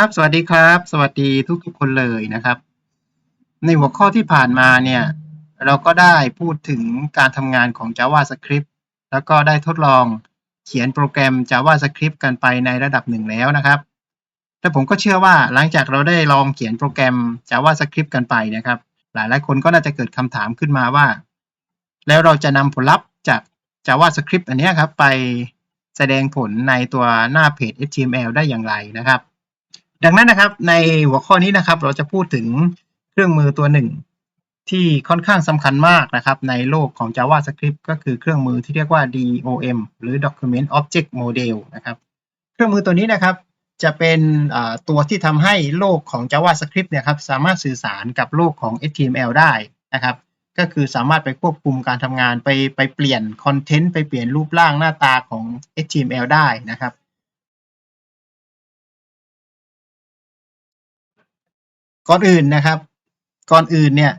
ครับ สวัสดีครับ สวัสดีทุกๆคนเลยนะครับ ในหัวข้อที่ผ่านมาเนี่ย เราก็ได้พูดถึงการทำงานของ JavaScript แล้วก็ได้ทดลองเขียนโปรแกรม JavaScript กันไปในระดับหนึ่งแล้วนะครับและผมก็เชื่อว่าหลังจากเราได้ลองเขียนโปรแกรม JavaScript กันไปนะครับ หลายๆคนก็น่าจะเกิดคำถามขึ้นมาว่า แล้วเราจะนำผลลัพธ์จาก JavaScript อันนี้ครับไปแสดงผลในตัวหน้าเพจ HTML ได้อย่างไรนะครับ ดังนั้นนะครับในหัวข้อนี้นะครับ เราจะพูดถึงเครื่องมือตัวหนึ่ง ที่ค่อนข้างสำคัญมากนะครับ ในโลกของ JavaScript ก็คือเครื่องมือที่เรียกว่า DOM หรือ Document Object Model นะครับ เครื่องมือตัวนี้นะครับ จะเป็นตัวที่ทำให้โลกของ JavaScript เนี่ยครับสามารถสื่อสารกับโลกของ HTML ได้นะครับ ก็คือสามารถไปควบคุมการทำงานไปไปเปลี่ยนคอนเทนต์ไปเปลี่ยนรูปร่างหน้าตาของ HTML ได้นะครับ ก่อนอื่นนะครับ ก่อนอื่นเนี่ย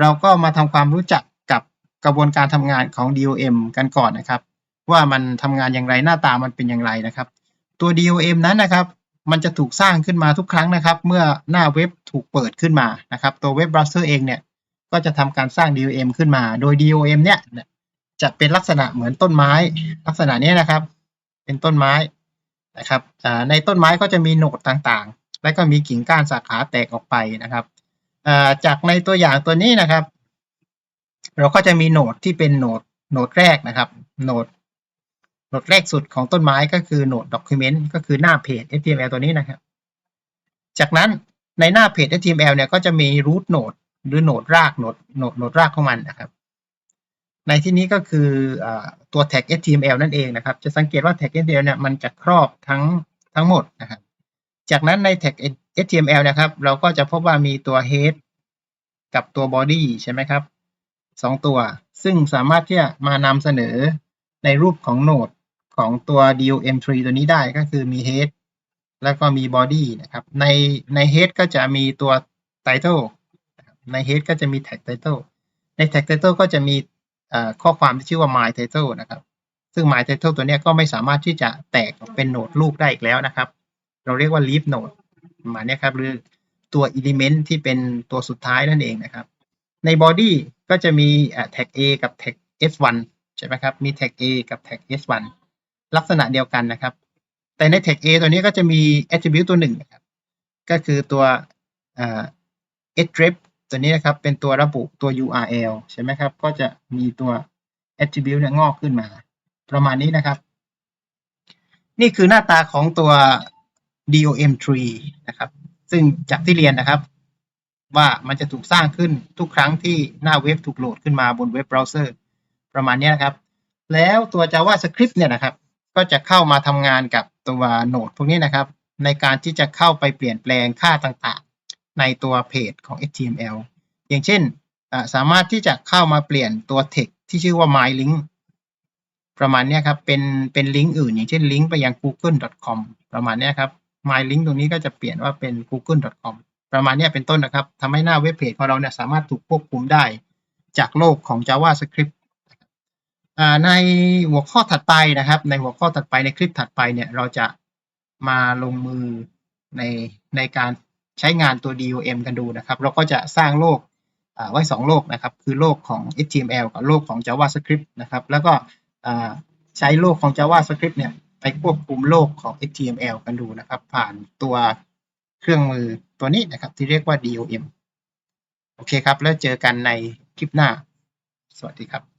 เราก็มาทำความรู้จักกับกระบวนการทำงานของ DOM กันก่อนนะครับ ว่ามันทำงานอย่างไรหน้าตามันเป็นอย่างไรนะครับ ตัว DOM นั้นนะครับ มันจะถูกสร้างขึ้นมาทุกครั้งนะครับ เมื่อหน้าเว็บถูกเปิดขึ้นมานะครับ ตัวเว็บเบราว์เซอร์เองเนี่ยก็จะทำการสร้าง DOM ขึ้นมา โดย DOM เนี่ยจะเป็นลักษณะเหมือนต้นไม้ ลักษณะนี้นะครับ เป็นต้นไม้นะครับในต้นไม้ก็จะมีโหนดต่าง และก็มีกิ่งก้านสาขาแตกออกไปนะครับจากในตัวอย่างตัวนี้นะครับ เราก็จะมีโหนดที่เป็นโหนดโหนดแรกนะครับโหนดโหนดแรกสุดของต้นไม้ก็คือโหนด document ก็คือหน้าเพจ HTML ตัวนี้นะครับ จากนั้นในหน้าเพจ HTML เนี่ยก็จะมี root node หรือโหนดรากโหนดโหนดโหนดรากของมันนะครับ ในที่นี้ก็คืออตัว tag HTML นั่นเองนะครับ จะสังเกตว่า tag HTML เนี่ยมันจะครอบทั้งทั้งหมดนะครับ จากนั้นใน tag HTML นะครับ เราก็จะพบว่ามีตัว head กับตัว body ใช่ไหมครับสองตัว ซึ่งสามารถที่จะมานำเสนอในรูปของโหนดของตัว DOM tree ตัวนี้ได้ก็คือมี head แล้วก็มี body นะครับ ในใน head ก็จะมีตัว title ใน head ก็จะมี tag title ใน tag title ก็จะมีข้อความที่ชื่อว่า my title นะครับ ซึ่ง my title ตัวนี้ก็ไม่สามารถที่จะแตกเป็นโหนดลูกได้อีกแล้วนะครับ เราเรียกว่า leaf node ประมาณนี้ครับหรือตัว element ที่เป็นตัวสุดท้ายนั่นเองนะครับ ใน body ก็จะมี tag a กับ tag s1 ใช่ไหมครับ มี tag a กับ tag s1 ลักษณะเดียวกันนะครับ แต่ใน tag a ตัวนี้ก็จะมี attribute ตัวหนึ่งนะครับ ก็คือตัว address ตัวนี้นะครับ เป็นตัวระบุตัว URL ใช่ไหมครับ ก็จะมีตัว attribute เนี่ยงอกขึ้นมา ประมาณนี้นะครับ นี่คือหน้าตาของตัว DOM tree นะครับ ซึ่งจากที่เรียนนะครับ ว่ามันจะถูกสร้างขึ้นทุกครั้งที่หน้าเว็บถูกโหลดขึ้นมาบนเว็บเบราว์เซอร์ประมาณนี้นะครับ แล้วตัว JavaScript เนี่ยนะครับ ก็จะเข้ามาทำงานกับตัวโหนดพวกนี้นะครับ ในการที่จะเข้าไปเปลี่ยนแปลงค่าต่างๆ ในตัวเพจของ HTML อย่างเช่นสามารถที่จะเข้ามาเปลี่ยนตัว text ที่ชื่อว่า my link ประมาณนี้ครับ เป็นเป็นลิงก์อื่น อย่างเช่นลิงก์ไปยัง google.com ประมาณนี้ครับ my link ตรงนี้ก็จะเปลี่ยนว่าเป็น google.com ประมาณนี้เป็นต้นนะครับทำให้หน้าเว็บเพจของเราเนี่ยสามารถถูกควบคุมได้จากโลกของ JavaScript ในหัวข้อถัดไปนะครับ ในหัวข้อถัดไปในคลิปถัดไปเนี่ยเราจะมาลงมือในในการใช้งานตัว DOM กันดูนะครับ เราก็จะสร้างโลกไว้ 2 โลกนะครับ คือโลกของ HTML กับโลกของ JavaScript นะครับ แล้วก็ใช้โลกของ JavaScript เนี่ย ไปควบคุมโลกของ HTML กันดูนะครับ ผ่านตัวเครื่องมือตัวนี้นะครับ ที่เรียกว่า DOM โอเคครับ แล้วเจอกันในคลิปหน้า สวัสดีครับ